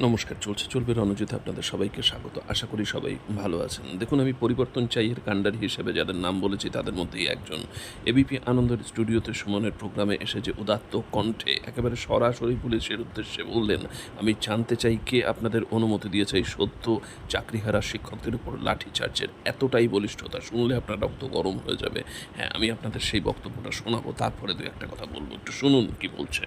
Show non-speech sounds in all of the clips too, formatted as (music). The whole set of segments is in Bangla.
নমস্কার, চলছে চলবে রণজিতে আপনাদের সবাইকে স্বাগত। আশা করি সবাই ভালো আছেন। দেখুন, আমি পরিবর্তন চাই এর কাণ্ডারি হিসেবে যাদের নাম বলেছি, তাদের মধ্যেই একজন। এবিপি আনন্দের স্টুডিওতে সুমনের প্রোগ্রামে এসে যে উদাত্ত কণ্ঠে। একেবারে সরাসরি পুলিশের উদ্দেশ্যে বললেন, আমি জানতে চাই কে আপনাদের অনুমতি দিয়েছে এই সত্য চাকরিহারা শিক্ষকদের উপর লাঠিচার্জের এতটাই বলিষ্ঠতা শুনলে আপনার রক্ত গরম হয়ে যাবে। হ্যাঁ আমি আপনাদের সেই বক্তব্যটা শোনাবো, তারপরে দু একটা কথা বলব। একটু শুনুন কি বলছে।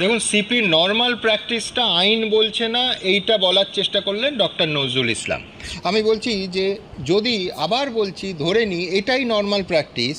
দেখুন সিপির নর্মাল প্র্যাকটিসটা আইন বলছে না, এইটা বলার চেষ্টা করলেন ডক্টর নজরুল ইসলাম। আমি বলছি যে, যদি আবার বলছি, ধরে নিই, এটাই নর্মাল প্র্যাকটিস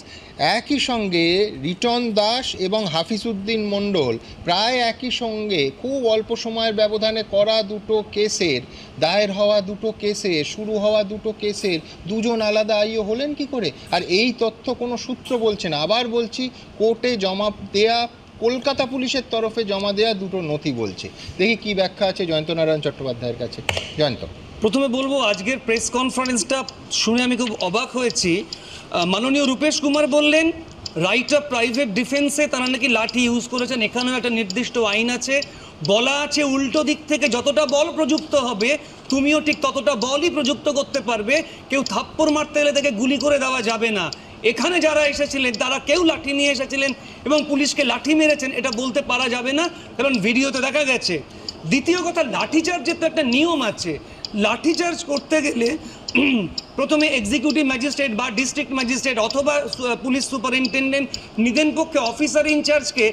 একই সঙ্গে রিটন দাস এবং হাফিজউদ্দিন মণ্ডল প্রায় একই সঙ্গে খুব অল্প সময়ের ব্যবধানে করা দুটো কেসের, দায়ের হওয়া দুটো কেসে শুরু হওয়া দুটো কেসের, দুজন আলাদা আইও হলেন কি করে? আর এই তথ্য কোনো সূত্র বলছে না। আবার বলছি, কোর্টে জমা দেয়া কলকাতা পুলিশের তরফে জমা দেওয়া দুটো নথি বলছে। দেখি কি ব্যাখ্যা আছে জয়ন্ত নারায়ণ চট্টোপাধ্যায়ের কাছে। জয়ন্ত। প্রথমে বলব, আজকের প্রেস কনফারেন্সটা শুনে আমি খুব অবাক হয়েছি। মাননীয় রূপেশ কুমার বললেন রাইট অফ প্রাইভেট ডিফেন্সে তারা নাকি লাঠি ইউজ করেছেন। এখানেও একটা নির্দিষ্ট আইন আছে। বলা আছে উল্টো দিক থেকে যতটা বল প্রযুক্ত হবে, তুমিও ঠিক ততটা বলই প্রযুক্ত করতে পারবে। কেউ থাপ্পড় মারতে এলে তাকে গুলি করে দেওয়া যাবে না। এখানে যারা এসেছিলেন, তারা কেউ লাঠি নিয়ে এসেছিলেন এবং পুলিশকে লাঠি মেরেছেন, এটা বলতে পারা যাবে না। কারণ ভিডিওতে দেখা গেছে, দ্বিতীয় কথা লাঠিচার্জের তো একটা নিয়ম আছে লাঠিচার্জ করতে গেলে (clears throat) প্রথমে এক্সিকিউটিভ ম্যাজিস্ট্রেট বা ডিস্ট্রিক্ট ম্যাজিস্ট্রেট অথবা পুলিশ সুপারিনটেন্ডেন্ট নিদেন পক্ষে অফিসার ইনচার্জকে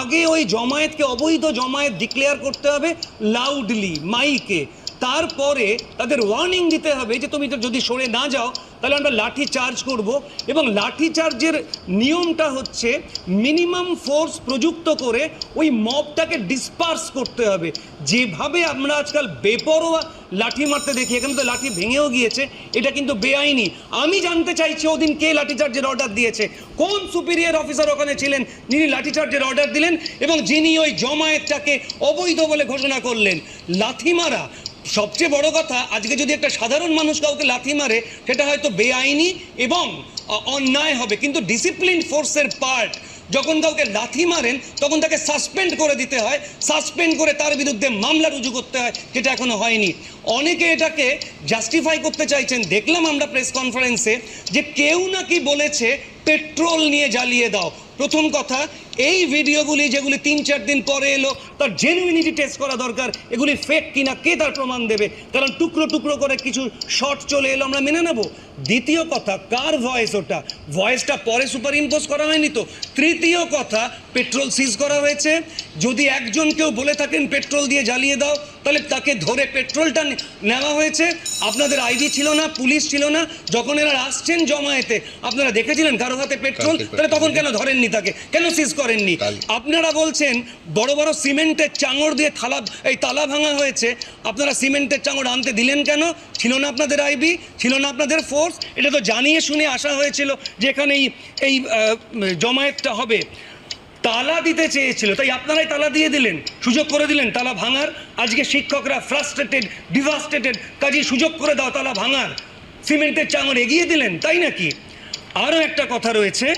আগে ওই জমায়েতকে অবৈধ জমায়েত ডিক্লেয়ার করতে হবে লাউডলি মাইকে তারপরে তাদের ওয়ার্নিং দিতে হবে যে তুমি যদি সরে না যাও, তাহলে আমরা লাঠি চার্জ করব। এবং লাঠি চার্জের নিয়মটা হচ্ছে মিনিমাম ফোর্স প্রযুক্ত করে ওই মবটাকে ডিসপার্স করতে হবে। যেভাবে আমরা আজকাল বেপরোয়া লাঠি মারতে দেখি, এখানে তো লাঠি ভেঙেও গিয়েছে, এটা কিন্তু বেআইনি। আমি জানতে চাইছি ওদিন কে লাঠি চার্জের অর্ডার দিয়েছে। কোন সুপিরিয়র অফিসার ওখানে ছিলেন, যিনি লাঠি চার্জের অর্ডার দিলেন এবং যিনি ওই জমায়েতটাকে অবৈধ বলে ঘোষণা করলেন? লাথি মারা সবচেয়ে বড় কথা, আজকে যদি একটা সাধারণ মানুষ কাউকে লাথি মারে, সেটা হয়তো বেআইনি এবং অন্যায় হবে। কিন্তু ডিসিপ্লিন ফোর্সের পার্ট যখন কাউকে লাথি মারেন, তখন তাকে সাসপেন্ড করে দিতে হয়। সাসপেন্ড করে তার বিরুদ্ধে মামলা রুজু করতে হয়, যেটা এখনও হয়নি। অনেকে এটাকে জাস্টিফাই করতে চাইছেন। দেখলাম আমরা প্রেস কনফারেন্সে যে কেউ নাকি বলেছে, পেট্রোল নিয়ে জ্বালিয়ে দাও। প্রথম কথা, এই ভিডিওগুলি যেগুলি তিন চার দিন পরে এলো, তার জেনুইনিটি টেস্ট করা দরকার, এগুলি ফেক কিনা, কে তার প্রমাণ দেবে? কারণ টুকরো টুকরো করে কিছু শর্ট চলে এলো, আমরা মেনে নেব। দ্বিতীয় কথা কার ভয়েস ওটা? ভয়েসটা পরে সুপার ইম্পোজ করা হয়নি তো? তৃতীয় কথা পেট্রোল সিজ করা হয়েছে। যদি একজন কেউ বলে থাকেন পেট্রোল দিয়ে জ্বালিয়ে দাও তাহলে তাকে ধরে পেট্রোলটা নেওয়া হয়েছে। আপনাদের আইডি ছিল না পুলিশ ছিল না। যখন এরা আসছেন জমায়েতে আপনারা দেখেছিলেন কারও হাতে পেট্রোল তাহলে তখন কেন ধরেননি তাকে? কেন সিজ করেননি? আপনারা বলছেন বড় বড় সিমেন্টের চাঙড় দিয়ে থালা এই তালা ভাঙা হয়েছে। আপনারা সিমেন্টের চাঙড় আনতে দিলেন কেন? ছিল না আপনাদের আইবি ছিল না আপনাদের ফোর্স এটা তো জানিয়ে শুনে আসা হয়েছিল যে এখানে এই এই জমায়েতটা হবে। তালা দিতে চেয়েছিল, তাই আপনারাই তালা দিয়ে দিলেন, সুযোগ করে দিলেন, তালা ভাঙার। আজকে শিক্ষকরা ফ্রাস্ট্রেটেড ডিভাস্টেটেড কাজে সুযোগ করে দাও, তালা ভাঙার। সিমেন্টের চাঙড় এগিয়ে দিলেন, তাই নাকি? আরও একটা কথা রয়েছে,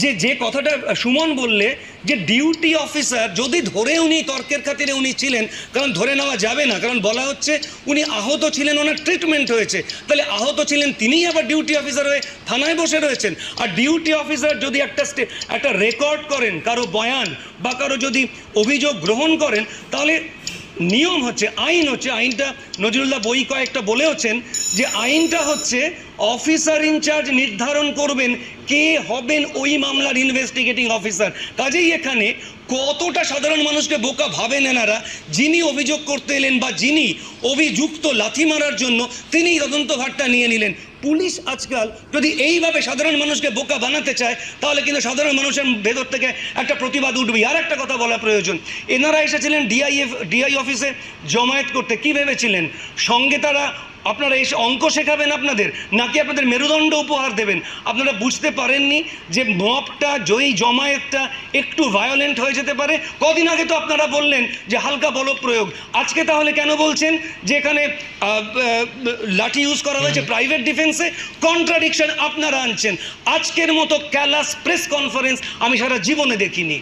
যে যে কথাটা সুমন বললে যে ডিউটি অফিসার যদি ধরে উনি তর্কের খাতিরে উনি ছিলেন, কারণ ধরে নেওয়া যাবে না, কারণ বলা হচ্ছে উনি আহত ছিলেন, ওনার ট্রিটমেন্ট হয়েছে। তাহলে আহত ছিলেন তিনিই আবার ডিউটি অফিসার হয়ে থানায় বসে রয়েছেন। আর ডিউটি অফিসার যদি একটা স্টে- একটা রেকর্ড করেন, কারও বয়ান বা কারও যদি অভিযোগ গ্রহণ করেন, তাহলে নিয়ম হচ্ছে, আইন হচ্ছে, আইনটা নজরুল্লাহ বই কয়েকটা বলেওছেন যে আইনটা হচ্ছে অফিসার ইনচার্জ নির্ধারণ করবেন কে হবেন ওই মামলার ইনভেস্টিগেটিং অফিসার কাজেই এখানে কতটা সাধারণ মানুষকে বোকা ভাবেন এনারা, যিনি অভিযোগ করতে এলেন বা যিনি অভিযুক্ত লাথি মারার জন্য তিনি তদন্ত ভারটা নিয়ে নিলেন। পুলিশ আজকাল যদি এইভাবে সাধারণ মানুষকে বোকা বানাতে চায়, তাহলে কিন্তু সাধারণ মানুষের ভেতর থেকে একটা প্রতিবাদ উঠবে আর একটা কথা বলা প্রয়োজন, এনারা এসেছিলেন ডিআইএফ ডিআই অফিসে জমায়েত করতে। কি ভেবেছিলেন? সঙ্গে তারা আপনারা এসে অঙ্ক শেখাবেন আপনাদের নাকি আপনাদের মেরুদণ্ড উপহার দেবেন? আপনারা বুঝতে পারেননি যে মপটা জয়ী জমায়েতটা একটু ভায়োলেন্ট হয়ে যেতে পারে? কদিন আগে তো আপনারা বললেন যে হালকা বল প্রয়োগ। আজকে তাহলে কেন বলছেন? যে এখানে লাঠি ইউজ করা হয়েছে প্রাইভেট ডিফেন্সে কন্ট্রাডিকশন আপনারা আনছেন। আজকের মতো ক্যালাস প্রেস কনফারেন্স আমি সারা জীবনে দেখিনি।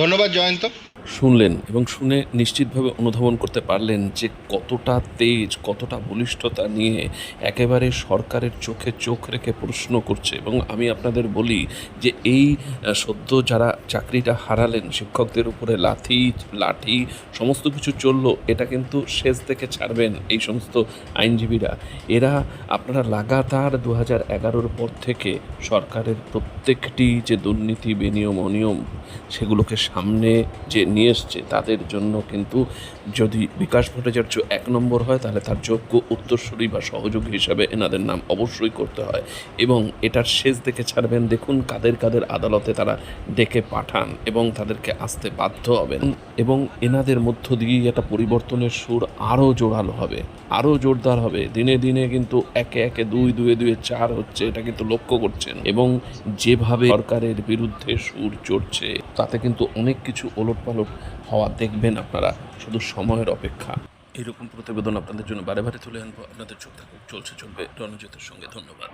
ধন্যবাদ জয়ন্ত। শুনলেন এবং শুনে নিশ্চিতভাবে অনুধাবন করতে পারলেন যে কতটা তেজ, কতটা বলিষ্ঠতা নিয়ে একেবারে সরকারের চোখে চোখ রেখে প্রশ্ন করছে। এবং আমি আপনাদের বলি যে এই সদ্য যারা চাকরিটা হারালেন, শিক্ষকদের উপরে লাথি, লাঠি, সমস্ত কিছু চলল, এটা কিন্তু শেষ থেকে ছাড়বেন এই সমস্ত আইনজীবীরা। এরা আপনারা লাগাতার দু হাজার এগারোর পর থেকে সরকারের প্রত্যেকটি যে দুর্নীতি, বেনিয়ম, অনিয়ম, সেগুলোকে সামনে যে নিয়ে এসছে, তাদের জন্য কিন্তু যদি বিকাশ ভট্টাচার্য এক নম্বর হয়, তাহলে তার যোগ্য উত্তরসূরি বা সহযোগী হিসাবে এনাদের নাম অবশ্যই করতে হয় এবং এটার শেষ দেখে ছাড়বেন, দেখুন কাদের কাদের আদালতে তারা ডেকে পাঠান এবং তাদেরকে আসতে বাধ্য হবেন এবং এনাদের মধ্য দিয়েই একটা পরিবর্তনের সুর আরও জোরালো হবে, আরও জোরদার হবে। দিনে দিনে কিন্তু একে একে দুই, দুয়ে দুয়ে চার হচ্ছে, এটা কিন্তু লক্ষ্য করছেন এবং যেভাবে সরকারের বিরুদ্ধে সুর চড়ছে, তাতে কিন্তু অনেক কিছু ওলটপালট হওয়া দেখবেন আপনারা। শুধু সময়ের অপেক্ষা। এরকম প্রতিবেদন আপনাদের জন্য বারে বারে তুলে আনব। আপনাদের চোখ থাকুক, চলছে, চলবে। রণজিতের সঙ্গে ধন্যবাদ।